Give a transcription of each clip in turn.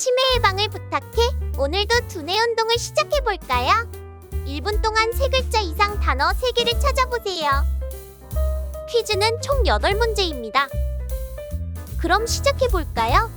치매 예방을 부탁해 오늘도 두뇌 운동을 시작해 볼까요? 1분 동안 세 글자 이상 단어 3개를 찾아보세요. 퀴즈는 총 8문제입니다. 그럼 시작해 볼까요?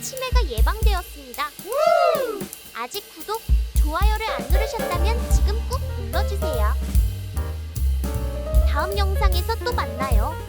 치매가 예방되었습니다. 아직 구독, 좋아요를 안 누르셨다면 지금 꾹 눌러주세요. 다음 영상에서 또 만나요.